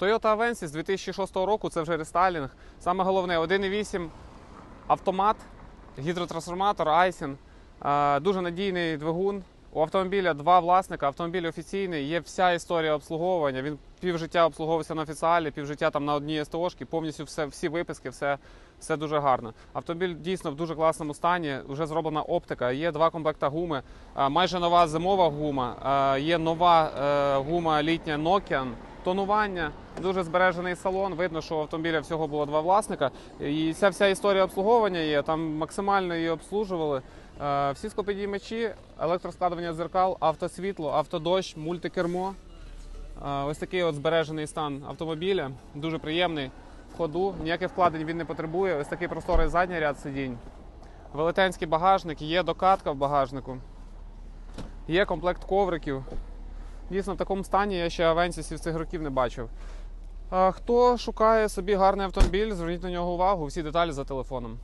Toyota Avensis 2006 року це вже рестайлінг. Саме головне 1.8 автомат, гідротрансформатор, Айсін. Е, Дуже надійний двигун. У автомобіля два власника. Автомобіль офіційний, є вся історія обслуговування. Він півжиття обслуговувався на офіціалі, півжиття там на одній СТОшці, повністю все, всі виписки, все, все дуже гарно. Автомобіль дійсно в дуже класному стані. Вже зроблена оптика. Є два комплекта гуми. Е, Майже нова зимова гума. е, Є нова гума літня Nokian. Тонування, дуже збережений салон. Видно, що у автомобіля всього було два власника. І ця вся історія обслуговування є. Там максимально її обслужували. Е, Всі скопідіймачі, електроскладування дзеркал, автосвітло, автодощ, мультикермо. Е, Ось такий от збережений стан автомобіля. Дуже приємний в ходу. Ніяких вкладень він не потребує. Ось такий просторий задній ряд сидінь. Велетенський багажник, є докатка в багажнику, є комплект ковриків. Дійсно, в такому стані я ще авенсісів цих років не бачив. Хто шукає собі гарний автомобіль, зверніть на нього увагу, всі деталі за телефоном.